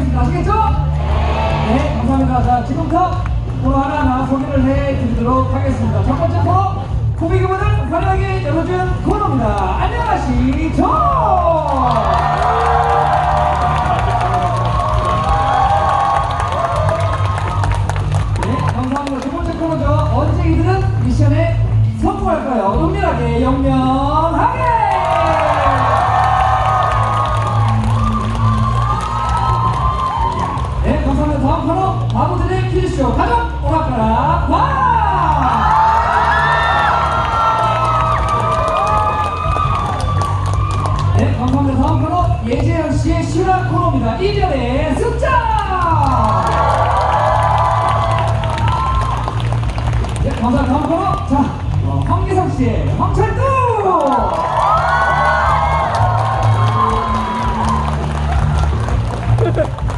하겠습니다. 아시겠죠? 네, 감사합니다. 자, 지금부터 하나하나 소개를 해드리도록 하겠습니다. 첫 번째 코너, 코미디 문을 화려하게 열어준 코너입니다. 안녕하시죠? 네. 두 번째 코너죠. 언제 이들은 미션에 성공할까요? 은밀하게, 영영 쇼. 가족, 오락가락, 과! 네, 감사합니다. 다음 코너, 예재현 씨의 실화 코너입니다. 이별의 숫자! 네, 감사합니다. 다음 코너, 자, 어, 황기성 씨의 황철두!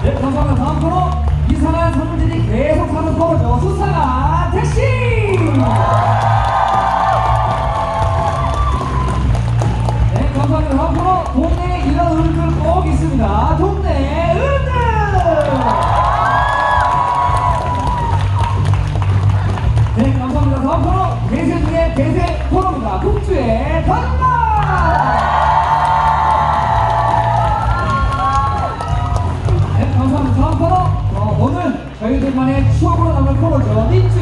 네, 감사합니다. 다음 코너, 이상한 선물들이 계속 사는 코너죠. 수상한 택시! 네, 감사합니다. 코너, 동네에 이런 어른들 꼭 있습니다. 동네 어른들! 네, 감사합니다. 코너, 대세 중에 대세 코너입니다. 국주의 단말! 에이드!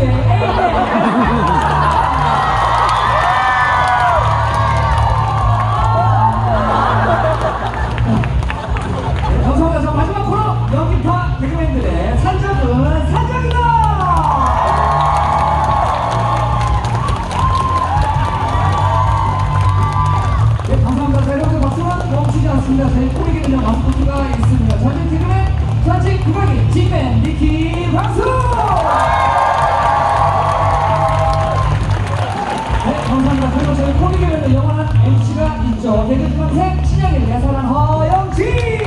네, 감사합니다. 자, 마지막 코너, 연기파 개그맨들의 산적은 산적이다! 네, 감사합니다. 자, 여러분들 멈추지 않습니다. 저희 꼬리기 그냥 마스코트가 있습니다. 저희 지금의 전직 국악인 직맨 니키 광수! 감사합니다. 그리고 저희 꼬리기는 영원한 MC가 있죠. 개그 중학생 신영일 예사란 허영지!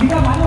비